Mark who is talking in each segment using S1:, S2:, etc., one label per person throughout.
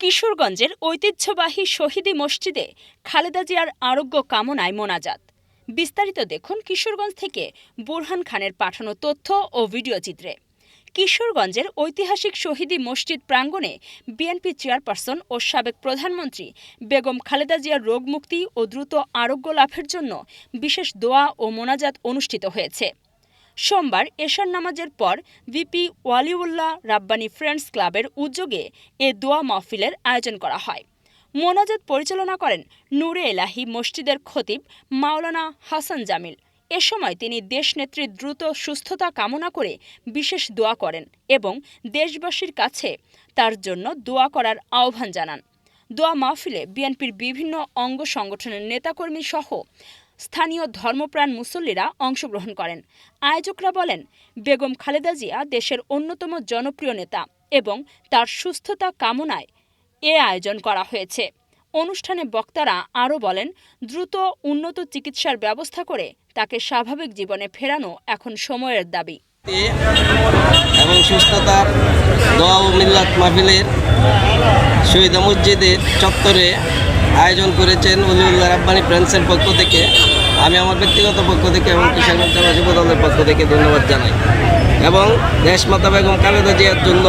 S1: কিশোরগঞ্জের ঐতিহ্যবাহী শহীদি মসজিদে খালেদা জিয়ার আরোগ্য কামনায় মোনাজাত। বিস্তারিত দেখুন কিশোরগঞ্জ থেকে বুরহান খানের পাঠানো তথ্য ও ভিডিও চিত্রে। কিশোরগঞ্জের ঐতিহাসিক শহীদি মসজিদ প্রাঙ্গণে বিএনপি চেয়ারপারসন ও সাবেক প্রধানমন্ত্রী বেগম খালেদা জিয়ার রোগমুক্তি ও দ্রুত আরোগ্য লাভের জন্য বিশেষ দোয়া ও মোনাজাত অনুষ্ঠিত হয়েছে। সোমবার এশার নামাজের পর ভিপি ওয়ালিউল্লাহ রাব্বানি ফ্রেন্ডস ক্লাবের উদ্যোগে এ দোয়া মাহফিলের আয়োজন করা হয়। মোনাজাত পরিচালনা করেন নূরে এলাহি মসজিদের খতিব মাওলানা হাসান জামিল। এ সময় তিনি দেশনেত্রীর দ্রুত সুস্থতা কামনা করে বিশেষ দোয়া করেন এবং দেশবাসীর কাছে তার জন্য দোয়া করার আহ্বান জানান। দোয়া মাহফিলে বিএনপির বিভিন্ন অঙ্গ সংগঠনের নেতাকর্মী সহ স্থানীয় ধর্মপ্রাণ মুসল্লিরা অংশগ্রহণ করেন। আয়োজকরা বলেন, বেগম খালেদা জিয়া দেশের অন্যতম জনপ্রিয় নেতা এবং তার সুস্থতা কামনায় এ আয়োজন করা হয়েছে। অনুষ্ঠানে বক্তারা আরও বলেন, দ্রুত উন্নত চিকিৎসার ব্যবস্থা করে তাকে স্বাভাবিক জীবনে ফেরানো এখন সময়ের দাবি।
S2: এবং সুস্থতার দোয়া ও মিল্লাত মাহফিলের শহীদ মসজিদের চত্বরে আয়োজন করেছেন অলিউল্লাহ রাব্বানি ফ্রেন্ডসের পক্ষ থেকে। আমি আমার ব্যক্তিগত পক্ষ থেকে এবং কিষাণ জেলা যুব দলের পক্ষ থেকে ধন্যবাদ জানাই। এবং দেশমাতা বেগম খালেদা জিয়ার জন্য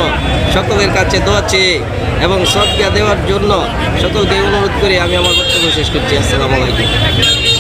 S2: সকলের কাছে দোয়া চেয়ে এবং সদকা দেওয়ার জন্য সকলকে অনুরোধ করে আমি আমার বক্তব্য শেষ করছি। আসসালামু আলাইকুম।